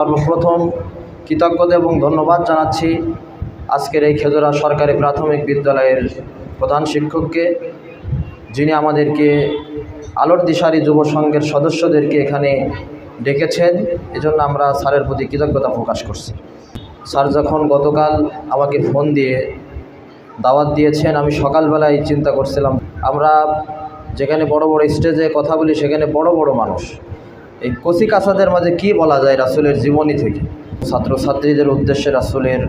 সর্বপ্রথম কৃতজ্ঞতা এবং ধন্যবাদ জানাচ্ছি আজকের এই খেজুরা সরকারি প্রাথমিক বিদ্যালয়ের প্রধান শিক্ষককে, যিনি আমাদেরকে আলোর দিশারি যুব সংঘের সদস্যদেরকে এখানে ডেকেছেন। এজন্য আমরা স্যারের প্রতি কৃতজ্ঞতা প্রকাশ করছি। স্যার যখন গতকাল আমাকে ফোন দিয়ে দাওয়াত দিয়েছেন, আমি সকালবেলায় চিন্তা করছিলাম, আমরা যেখানে বড় বড় স্টেজে কথা বলি, সেখানে বড় বড় মানুষ। এই কচি কাছাদের মাঝে কি বলা যায় রাসুলের জীবনী থেকে? ছাত্রছাত্রীদের উদ্দেশ্যে রাসুলের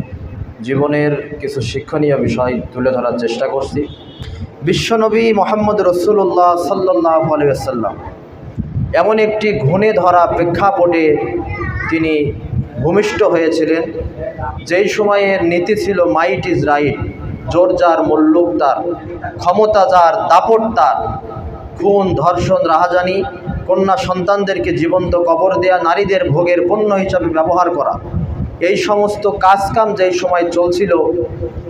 জীবনের কিছু শিক্ষণীয় বিষয় তুলে ধরার চেষ্টা করছি। বিশ্বনবী মোহাম্মদ রসুল্লাহ সাল্লাহ আলিয়াল্লাম এমন একটি ঘুণে ধরা প্রেক্ষাপটে তিনি ভূমিষ্ঠ হয়েছিলেন, যেই সময়ের নীতি ছিল মাইট ইজ রাইট, জোর যার মল্লুক তার, ক্ষমতা যার, দাপট তার, খুন, ধর্ষণ, রাহাজানি কন্যা সন্তানদেরকে জীবন্ত কবর দেয়া, নারীদের ভোগের পণ্য হিসাবে ব্যবহার করা। এই সমস্ত কাজকাম যেই সময় চলছিল,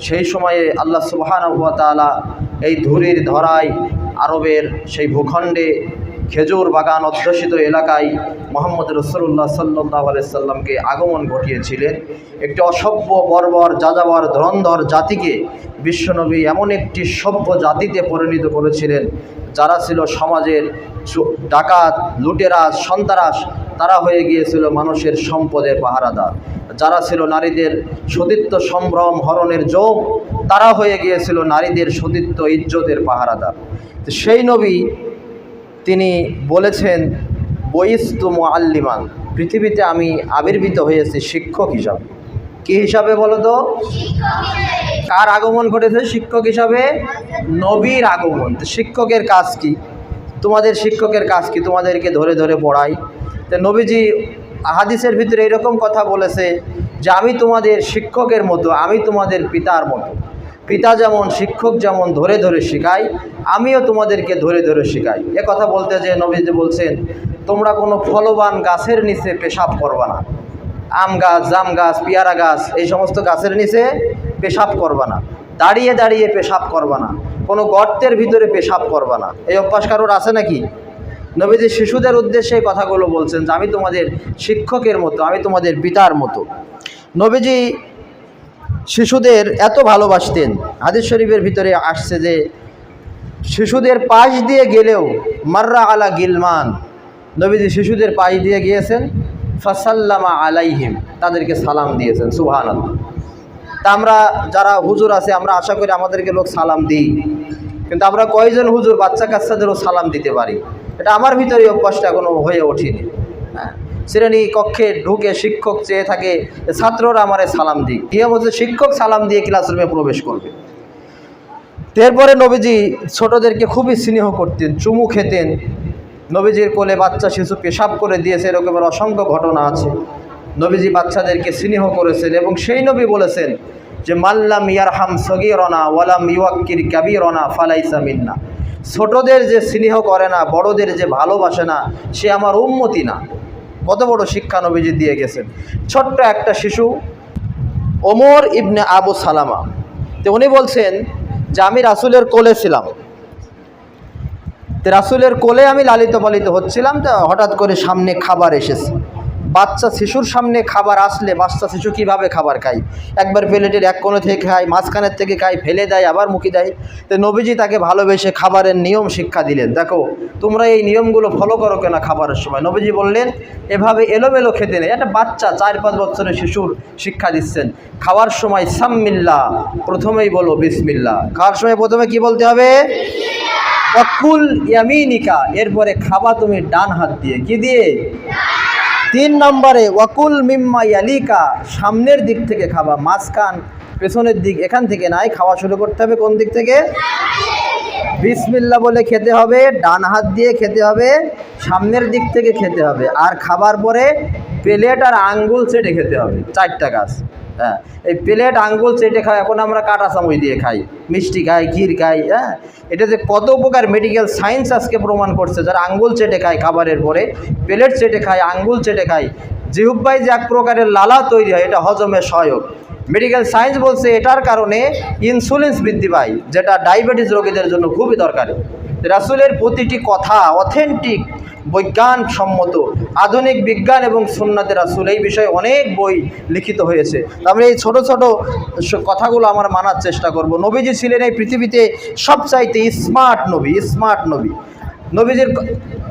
সেই সময়ে আল্লাহ সুবহান তাআলা এই ধুরির ধরায় আরবের সেই ভূখণ্ডে খেজুর বাগান অধ্যুষিত এলাকায় মোহাম্মদ রসুল্লাহ সাল্লাহ সাল্লামকে আগমন ঘটিয়েছিলেন। একটি অসভ্য, বর্বর, যাযাবর, ধরন্ধর জাতিকে বিশ্বনবী এমন একটি সভ্য জাতিতে পরিণত করেছিলেন, যারা ছিল সমাজের ডাকাত লুটেরাস সন্তারাস, তারা হয়ে গিয়েছিল মানুষের সম্পদের পাহারাদার। যারা ছিল নারীদের সতীত্ব সম্ভ্রম হরণের যোগ, তারা হয়ে গিয়েছিল নারীদের সতীত্ব ইজ্জতের পাহারাদার। সেই নবী তিনি বলেছেন, বইস্তু আল্লিমান পৃথিবীতে আমি আবির্ভূত হয়েছি শিক্ষক হিসাবে। কি হিসাবে বলো তো? কার আগমন ঘটেছে শিক্ষক হিসাবে? নবীর আগমন। শিক্ষকের কাজ কি? তোমাদের শিক্ষকের কাজ কি? তোমাদেরকে ধরে ধরে পড়াই। তো নবীজি হাদিসের ভিতরে এরকম কথা বলেছে যে, আমি তোমাদের শিক্ষকের মতো, আমি তোমাদের পিতার মতো। পিতা যেমন, শিক্ষক যেমন ধরে ধরে শেখায়, আমিও তোমাদেরকে ধরে ধরে শেখাই। এ কথা বলতে যে নবীজি বলছেন, তোমরা কোনো ফলবান গাছের নিচে পেশাব করবা না। আম গাছ, জাম গাছ, পেয়ারা গাছ, এই সমস্ত গাছের নিচে পেশাব করবা না। দাঁড়িয়ে দাঁড়িয়ে পেশাব করবা না। কোনো গর্তের ভিতরে পেশাব করবা না। এই অভ্যাস কারোর আছে নাকি? নবীজি শিশুদের উদ্দেশ্যে এই কথাগুলো বলছেন যে, আমি তোমাদের শিক্ষকের মতো, আমি তোমাদের পিতার মতো। নবীজি শিশুদের এত ভালোবাসতেন। হাদিস শরীফের ভিতরে আসছে যে, শিশুদের পাশ দিয়ে গেলেও মাররা আলা গিলমান। নবীজি শিশুদের পাশ দিয়ে গিয়েছেন, ফাসাল্লামা আলাইহিম, তাদেরকে সালাম দিয়েছেন সুহান আল্লাহ তা আমরা যারা হুজুর আছে, আমরা আশা করি আমাদেরকে লোক সালাম দিই। কিন্তু আমরা কয়জন হুজুর বাচ্চা কাচ্চাদেরও সালাম দিতে পারি? এটা আমার ভিতরে অভ্যাসটা এখনও হয়ে ওঠেনি। হ্যাঁ। শ্রেণি কক্ষে ঢুকে শিক্ষক চেয়ে থাকে ছাত্ররা আমারে সালাম দিক। নিয়ম হচ্ছে শিক্ষক সালাম দিয়ে ক্লাসরুমে প্রবেশ করবে। এরপরে নবীজি ছোটদেরকে খুবই স্নেহ করতেন, চুমু খেতেন। নবীজির কোলে বাচ্চা শিশু পেশাব করে দিয়েছে এরকমের অসংখ্য ঘটনা আছে। নবীজি বাচ্চাদেরকে স্নেহ করেছেন এবং সেই নবী বলেছেন যে, মাল্লাম ইয়ারহাম সগিরনা ওয়ালাম ইউয়াক্কির কাবিরনা ফালাইসা মিন্না। ছোটদের যে স্নেহ করে না, বড়দের যে ভালোবাসে না, সে আমার উন্মতি না। কত বড় শিক্ষা নবীজি দিয়ে গেছেন। ছোট্ট একটা শিশু, ওমর ইবনে আবু সালামা। তো উনি বলছেন যে, আমি রাসুলের কোলে ছিলাম। তো রাসুলের কোলে আমি লালিত পালিত হচ্ছিলাম, তো হঠাৎ করে সামনে খাবার এসেছে। বাচ্চা শিশুর সামনে খাবার আসলে বাচ্চা শিশু কীভাবে খাবার খায়? একবার প্লেটের এক কোণে থেকে খায়, মাঝখানের থেকে খায়, ফেলে দেয়, আবার মুখে দেয়। তো নবীজি তাকে ভালোবেসে খাবারের নিয়ম শিক্ষা দিলেন। দেখো, তোমরা এই নিয়মগুলো ফলো করো কেনা খাবারের সময়? নবীজি বললেন, এভাবে এলোমেলো খেতে নেই। একটা বাচ্চা চার পাঁচ বছরের শিশুর শিক্ষা দিচ্ছেন। খাওয়ার সময় সাম্মিল্লা, প্রথমেই বলো বিসমিল্লা। খাওয়ার সময় প্রথমে কি বলতে হবে? অকুল ইয়ামিনিকা, এরপরে খাবা তুমি ডান হাত দিয়ে। কি দিয়ে? তিন নম্বরে, ওয়াকুল মিম্মা ইয়ালিকা, সামনের দিক থেকে খাবা মাঝখান, পেছনের দিক, এখান থেকে নাই, খাওয়া শুরু করতে হবে কোন দিক থেকে? বিসমিল্লা বলে খেতে হবে, ডান হাত দিয়ে খেতে হবে, সামনের দিক থেকে খেতে হবে, আর খাবার পরে প্লেট আর আঙ্গুল সেটে খেতে হবে, চারটা গাছ। হ্যাঁ এই প্লেট, আঙ্গুল চেটে খাই, এখন আমরা কাটা চামচ দিয়ে খাই। মিষ্টি খাই, ক্ষীর খাই হ্যাঁ? এটা যে কত উপকার মেডিকেল সায়েন্স আজকে প্রমাণ করছে, যারা আঙ্গুল চেটে খায় খাবারের পরে, প্লেট চেটে খায়, আঙ্গুল চেটে খায়। জিহুব্বাই যে এক প্রকারের লালা তৈরি হয়, এটা হজমে সহায়ক। মেডিকেল সায়েন্স বলছে এটার কারণে ইনসুলিন বৃদ্ধি পায়, যেটা ডায়াবেটিস রোগীদের জন্য খুবই দরকারি। রাসুলের প্রতিটি কথা অথেন্টিক বৈজ্ঞানসম্মত, আধুনিক বিজ্ঞান এবং সুন্নাতের রাসুল এই বিষয়ে অনেক বই লিখিত হয়েছে। আমরা এই ছোট ছোট কথাগুলো আমার মানার চেষ্টা করব। নবীজি ছিলেন এই পৃথিবীতে সবচাইতে স্মার্ট নবী স্মার্ট নবী। নবীজির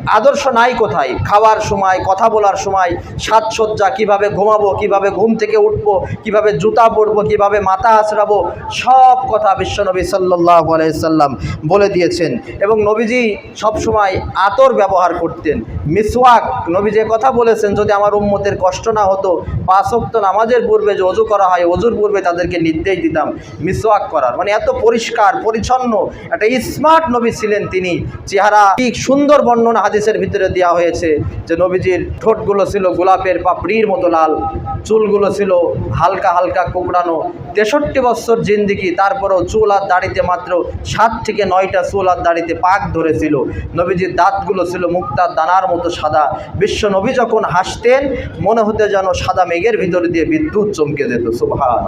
আদর্শ নাই কোথায়? খাওয়ার সময়, কথা বলার সময়, সাজসজ্জা, কীভাবে ঘুমাবো, কীভাবে ঘুম থেকে উঠবো, কীভাবে জুতা পরবো, কীভাবে মাথা আঁচড়াবো সব কথা বিশ্বনবী সাল্লাহ আলাইসাল্লাম বলে দিয়েছেন। এবং নবীজি সবসময় আতর ব্যবহার করতেন। মিসওয়াক, নবী যে কথা বলেছেন, যদি আমার উম্মতের কষ্ট না হতো পাঁচক্ত নামাজের পূর্বে যে অজু করা হয়, অজুর পূর্বে তাদেরকে নির্দেশ দিতাম মিসওয়াক করার। মানে এত পরিষ্কার, পরিচ্ছন্ন, একটা স্মার্ট নবী ছিলেন তিনি। চেহারা সুন্দর বর্ণনা হাদিসের ভিতরে দেওয়া হয়েছে যে নবীজির ঠোঁটগুলো ছিল গোলাপের পাপড়ির মতো লাল। চুলগুলো ছিল হালকা হালকা কুকড়ানো তেষট্টি বছর জিন্দিগি, তারপরেও চুল আর দাড়িতে মাত্র সাত থেকে নয়টা চুল আর দাড়িতে পাক ধরেছিল। নবীজির দাঁতগুলো ছিল মুক্তার দানার মতো সাদা। বিশ্ব নবী যখন হাসতেন, মনে হতে যেন সাদা মেঘের ভিতর দিয়ে বিদ্যুৎ চমকে যেত সুবহান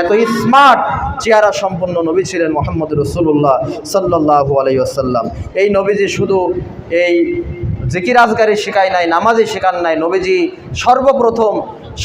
এত স্মার্ট চেহারা সম্পন্ন নবী ছিলেন মোহাম্মদ রসুল্লাহ সাল্লাহ আলাইসাল্লাম এই নবীজি শুধু এই জিকির আজগারি শেখায় নাই নামাজে শেখান নাই। নবীজি সর্বপ্রথম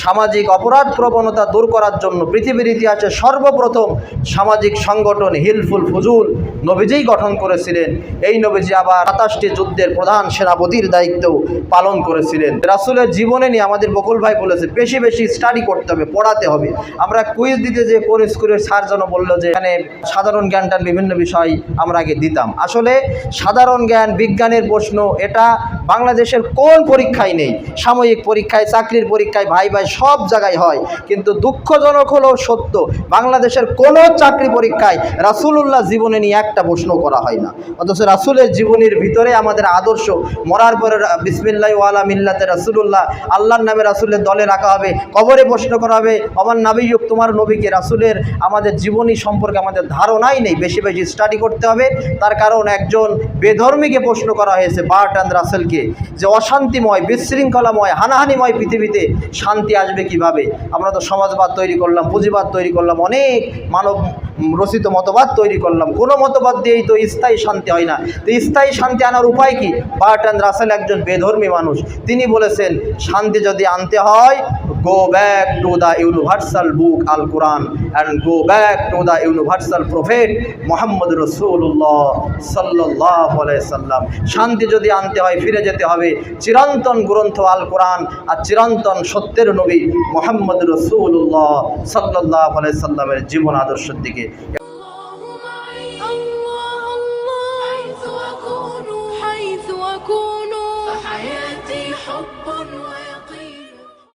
সামাজিক অপরাধ প্রবণতা দূর করার জন্য পৃথিবীর ইতিহাসে সর্বপ্রথম সামাজিক সংগঠন হিলফুল ফুজুল নবীজিই গঠন করেছিলেন। এই নবীজি আবার সাতাশটি যুদ্ধের প্রধান সেনাপতির দায়িত্বও পালন করেছিলেন। রাসুলের জীবনে নিয়ে আমাদের বকুল ভাই বলেছে, বেশি বেশি স্টাডি করতে হবে, পড়াতে হবে। আমরা কুইজ দিতে যে কোন স্কুলের স্যার যেন বলল যে, এখানে সাধারণ জ্ঞানটার বিভিন্ন বিষয় আমরা আগে দিতাম। আসলে সাধারণ জ্ঞান, বিজ্ঞানের প্রশ্ন, এটা বাংলাদেশের কোন পরীক্ষায় নেই। সাময়িক পরীক্ষায়, চাকরির পরীক্ষায় ভাই ভাই, সব জায়গায় হয়। কিন্তু দুঃখজনক হলো সত্য, বাংলাদেশের কোনো চাকরি পরীক্ষায় রাসুলুল্লাহ জীবনে নিয়ে একটা প্রশ্ন করা হয় না। অথচ রাসুলের জীবনীর ভিতরে আমাদের আদর্শ, মরার পরে বিসমিল্লাহ ওয়ালা মিল্লাতে রাসুলুল্লাহ, আল্লাহর নামে রাসুলের দলে রাখা হবে, কবরে প্রশ্ন করা হবে আমার নাবিযুগ তোমার নবীকে রাসুলের আমাদের জীবনী সম্পর্কে আমাদের ধারণাই নেই, বেশি বেশি স্টাডি করতে হবে। তার কারণ একজন বেধর্মীকে প্রশ্ন করা হয়েছে বার্ট অ্যান্ড রাসেলকে, যে অশান্তিময়, বিশৃঙ্খলাময়, হানাহানিময় পৃথিবীতে শান্তি আসবে কীভাবে? আমরা তো সমাজবাদ তৈরি করলাম পুঁজিবাদ তৈরি করলাম অনেক মানব রচিত মতবাদ তৈরি করলাম। কোনো মতবাদ দিয়েই তো স্থায়ী শান্তি হয় না। তো স্থায়ী শান্তি আনার উপায় কি? বার্ট অ্যান্ড রাসেল একজন বেধর্মী মানুষ। তিনি বলেছেন, শান্তি যদি আনতে হয় go back to the universal book Al Quran and go back to the universal prophet Muhammad রসুল্লাহ সাল্লাহ সাল্লাম শান্তি যদি আনতে হয়, ফিরে যেতে হবে। চিরন্তন গ্রন্থ আল কোরআন আর চিরন্তন সত্যের নবী মোহাম্মদ রসুল্লাহ সাল্লাহ সাল্লামের জীবন আদর্শের দিকে। que...